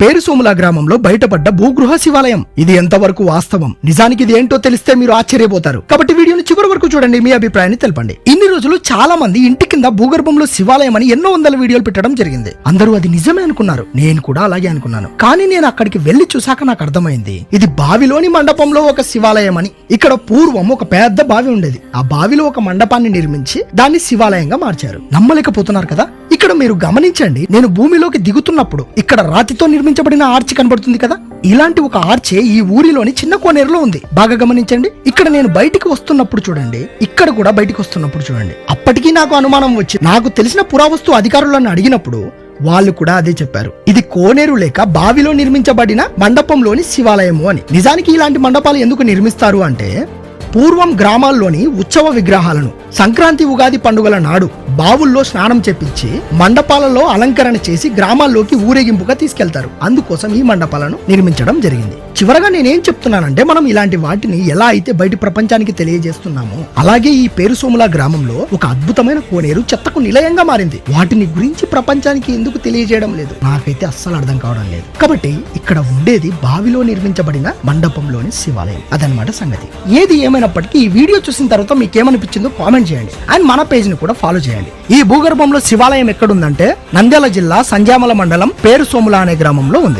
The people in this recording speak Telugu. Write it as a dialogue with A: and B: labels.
A: పేరుసోముల గ్రామంలో బయటపడ్డ భూగృహ శివాలయం. ఇది ఎంతవరకు వాస్తవం? నిజానికి ఇది ఏంటో తెలిస్తే మీరు ఆశ్చర్యపోతారు. కాబట్టి వీడియోని చివరి వరకు చూడండి మీ అభిప్రాయాన్ని తెలపండి. ఇన్ని రోజులు చాలా మంది ఇంటి కింద భూగర్భంలో శివాలయం అని ఎన్నో వందల వీడియోలు పెట్టడం జరిగింది. అందరూ అది నిజమే అనుకున్నారు. నేను కూడా అలాగే అనుకున్నాను. కానీ నేను అక్కడికి వెళ్ళి చూసాక నాకు అర్థమైంది ఇది బావిలోని మండపంలో ఒక శివాలయం అని ఇక్కడ పూర్వం ఒక పెద్ద బావి ఉండేది. ఆ బావిలో ఒక మండపాన్ని నిర్మించి దాన్ని శివాలయంగా మార్చారు. నమ్మలేకపోతున్నారు కదా? ఇక్కడ మీరు గమనించండి నేను భూమిలోకి దిగుతున్నప్పుడు ఇక్కడ రాతితో నిర్మించబడిన ఆర్చి కనబడుతుంది కదా? ఇలాంటి ఒక ఆర్చే ఈ ఊరిలోని చిన్న కోనేరులో ఉంది. బాగా గమనించండి ఇక్కడ నేను బయటికి వస్తున్నప్పుడు చూడండి ఇక్కడ కూడా బయటికి వస్తున్నప్పుడు చూడండి. అప్పటికీ నాకు అనుమానం వచ్చి నాకు తెలిసిన పురావస్తు అధికారులను అడిగినప్పుడు వాళ్ళు కూడా అదే చెప్పారు. ఇది కోనేరు లేక బావిలో నిర్మించబడిన మండపంలోని శివాలయము అని. నిజానికి ఇలాంటి మండపాలు ఎందుకు నిర్మిస్తారు అంటే పూర్వం గ్రామాల్లోని ఉత్సవ విగ్రహాలను సంక్రాంతి ఉగాది పండుగల నాడు బావుల్లో స్నానం చేపించి మండపాలలో అలంకరణ చేసి గ్రామాల్లోకి ఊరేగింపుగా తీసుకెళ్తారు. అందుకోసం ఈ మండపాలను నిర్మించడం జరిగింది. చివరగా నేనేం చెప్తున్నానంటే మనం ఇలాంటి వాటిని ఎలా అయితే బయట ప్రపంచానికి తెలియజేస్తున్నామో అలాగే ఈ పేరుసోముల గ్రామంలో ఒక అద్భుతమైన కోనేరు చెత్తకు నిలయంగా మారింది. వాటిని గురించి ప్రపంచానికి ఎందుకు తెలియజేయడం లేదు? నాకైతే అస్సలు అర్థం కావడం లేదు. కాబట్టి ఇక్కడ ఉండేది బావిలో నిర్మించబడిన మండపంలోని శివాలయం. అదనమాట సంగతి. ఏది ఏమైనా ఏమైనప్పటికీ ఈ వీడియో చూసిన తర్వాత మీకు ఏమనిపించిందో కామెంట్ చేయండి. అండ్ మన పేజ్ని కూడా ఫాలో చేయండి. ఈ భూగర్భంలో శివాలయం ఎక్కడుందంటే నంద్యాల జిల్లా సంజామల మండలం పేరు సోముల అనే గ్రామంలో ఉంది.